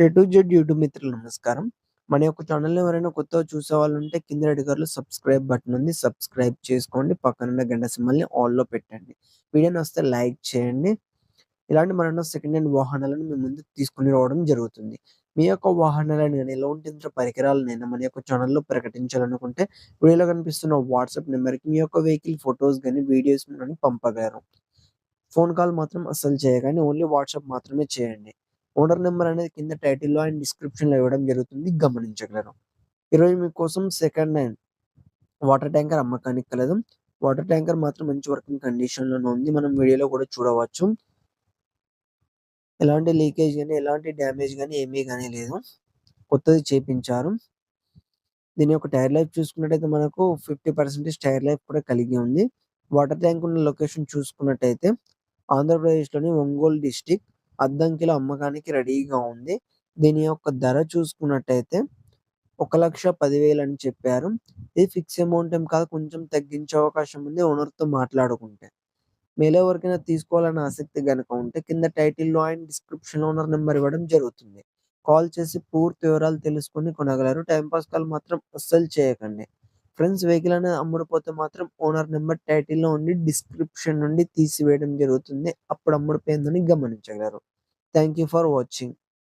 A to Z YouTube మిత్రులు నమస్కారం. మన యొక్క ఛానల్‌ని ఎవరైనా కొత్తగా చూసేవాళ్ళుంటే కింద రెడ్ సబ్స్క్రైబ్ బటన్ ఉంది. సబ్స్క్రైబ్ చేసుకోండి. పక్కనున్న గంట సింబల్‌ని ఆల్‌లో పెట్టండి. వీడియోని వస్తే లైక్ చేయండి. ఇలాంటి మరెన్నో సెకండ్ హ్యాండ్ వాహనాలను మీ ముందు తీసుకుని రావడం జరుగుతుంది. మీ యొక్క వాహనాలను కానీ ఎలాంటి యంత్ర పరికరాలనైనా మన యొక్క ఛానల్‌లో ప్రకటించాలనుకుంటే వీడియోలో కనిపిస్తున్న వాట్సాప్ నెంబర్కి మీ యొక్క వెహికల్ ఫోటోస్ కానీ వీడియోస్ కానీ పంపగలరు. ఫోన్ కాల్ మాత్రం అస్సలు చేయకండి. ఓన్లీ వాట్సాప్ మాత్రమే చేయండి. ఓనర్ నెంబర్ అనేది కింద టైటిల్‌లో అండ్ డిస్క్రిప్షన్‌లో ఇవ్వడం జరుగుతుంది. గమనించగలరు. ఈరోజు మీకోసం సెకండ్ హ్యాండ్ వాటర్ ట్యాంకర్ అమ్మకానికి కలదు. వాటర్ ట్యాంకర్ మాత్రం మంచి వర్కింగ్ కండిషన్‌లోనే ఉంది. మనం వీడియోలో కూడా చూడవచ్చు. ఎలాంటి లీకేజ్ కానీ ఎలాంటి డ్యామేజ్ కానీ ఏమీ కానీ లేదు. కొత్తది చేపించారు. దీని యొక్క టైర్ లైఫ్ చూసుకున్నట్టయితే మనకు 50% టైర్ లైఫ్ కూడా కలిగి ఉంది. వాటర్ ట్యాంక్ ఉన్న లొకేషన్ చూసుకున్నట్టయితే ఆంధ్రప్రదేశ్‌లోని ఒంగోలు డిస్ట్రిక్ట్ అద్దంకిలో అమ్మకానికి రెడీగా ఉంది. దీని యొక్క ధర చూసుకున్నట్టయితే 1,10,000 అని చెప్పారు. ఇది ఫిక్స్ అమౌంట్ ఏం కాదు. కొంచెం తగ్గించే అవకాశం ఉంది ఓనర్‌తో మాట్లాడుకుంటే. మీలో ఎవరికైనా తీసుకోవాలని ఆసక్తి గనుక ఉంటే కింద టైటిల్‌లో అండ్ డిస్క్రిప్షన్‌లో ఓనర్ నెంబర్ ఇవ్వడం జరుగుతుంది. కాల్ చేసి పూర్తి వివరాలు తెలుసుకొని కొనగలరు. టైంపాస్ పాస్ కాల్ మాత్రం అస్సలు చేయకండి. ఫ్రెండ్స్ వెహికల్ అనేది అమ్ముడుపోతే మాత్రం ఓనర్ నెంబర్ టైటిల్‌లో ఉండి డిస్క్రిప్షన్ నుండి తీసివేయడం జరుగుతుంది. అప్పుడు అమ్ముడుపోయిందని గమనించగలరు. Thank you for watching.